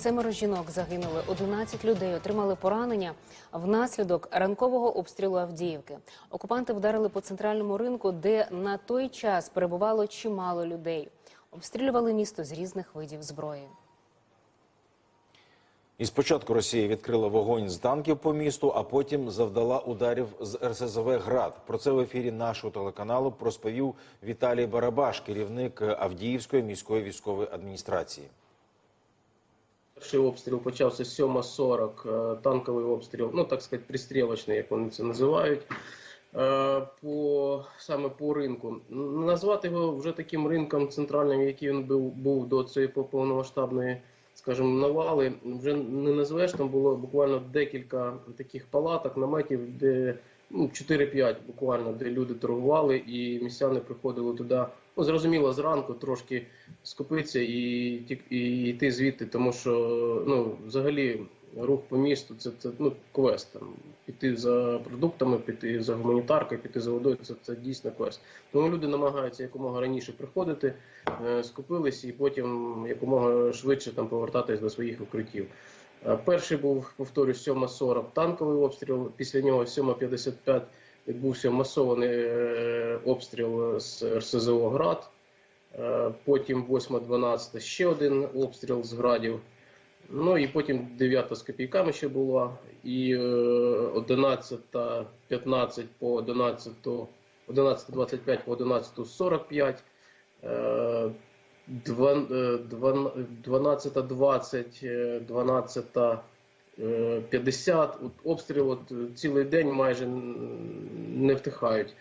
Семеро жінок загинули, 11 людей отримали поранення внаслідок ранкового обстрілу Авдіївки. Окупанти вдарили по центральному ринку, де на той час перебувало чимало людей. Обстрілювали місто з різних видів зброї. І спочатку Росія відкрила вогонь з танків по місту, а потім завдала ударів з РСЗВ ГРАД. Про це в ефірі нашого телеканалу розповів Віталій Барабаш, керівник Авдіївської міської військової адміністрації. Перший обстріл почався з 7.40, е, танковий обстріл, ну так сказати, пристрілочний, як вони це називають. е, По саме по ринку назвати його вже таким ринком центральним, який він був, був до цієї повномасштабної, скажімо, навали. Вже не назвеш. Там було буквально декілька таких палаток, наметів, де ну, 4-5 буквально, де люди торгували, і містяни приходили туди. Ну, зрозуміло, зранку трошки скупитися і, і йти звідти, тому що ну, взагалі рух по місту це, це ну, квест. Там. Піти за продуктами, піти за гуманітаркою, піти за водою це, це дійсно квест. Тому люди намагаються якомога раніше приходити, е, скупились і потім якомога швидше там повертатись до своїх укриттів. Е, Перший був, повторюю, 7.40 танковий обстріл. Після нього 7.55 відбувся масований е, обстріл з РСЗО «Град». Е, Потім 8.12 ще один обстріл з градів. Ну і потім 9 з копійками ще була. І е, 11.15 по 11, 11.25 по 11.45. е, два- е, дван- 12.20, е, 12.50. От Обстріл е, цілий день майже не втихають.